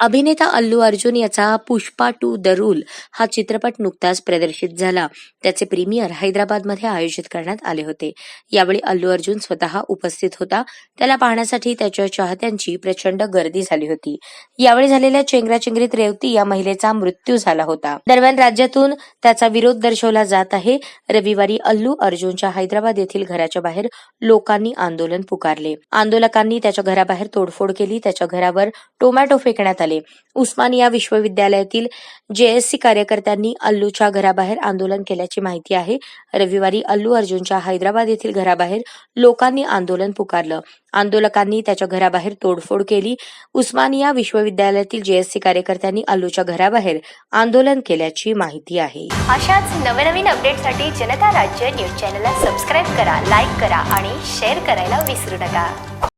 अभिनेता अल्लू अर्जुन याचा Pushpa to the rule हा चित्रपट नुकताच प्रदर्शित झाला. त्याचे प्रीमियर हैदराबादमध्ये आयोजित करण्यात आले होते. यावेळी अल्लू अर्जुन स्वतः उपस्थित होता. त्याला पाहण्यासाठी त्याच्या चाहत्यांची प्रचंड गर्दी झाली होती. यावेळी झालेल्या चेंगराचेंगरीत रेवती या महिलेचा मृत्यू झाला होता. दरम्यान राज्यातून त्याचा विरोध दर्शवला जात आहे. रविवारी अल्लू अर्जुनच्या हैदराबाद येथील घराच्या बाहेर लोकांनी आंदोलन पुकारले. आंदोलकांनी त्याच्या घराबाहेर तोडफोड केली. त्याच्या घरावर टोमॅटो फेकण्यात आले. उस्मानिया विश्वविद्यालयातील जेएससी कार्यकर्त्यांनी अल्लूच्या घराबाहेर आंदोलन केल्याची माहिती आहे. रविवारी अल्लू अर्जुनच्या हैदराबाद येथील घराबाहेर लोकांनी आंदोलन पुकारलं. आंदोलकांनी त्याच्या घराबाहेर तोडफोड केली. उस्मानिया विश्वविद्यालयातील जेएससी कार्यकर्त्यांनी अल्लूच्या घराबाहेर आंदोलन केल्याची माहिती आहे. अशाच नवनवीन अपडेटसाठी जनता राज्य न्यूज चॅनलला सबस्क्राईब करा लाईक करा आणि शेअर करायला विसरू नका.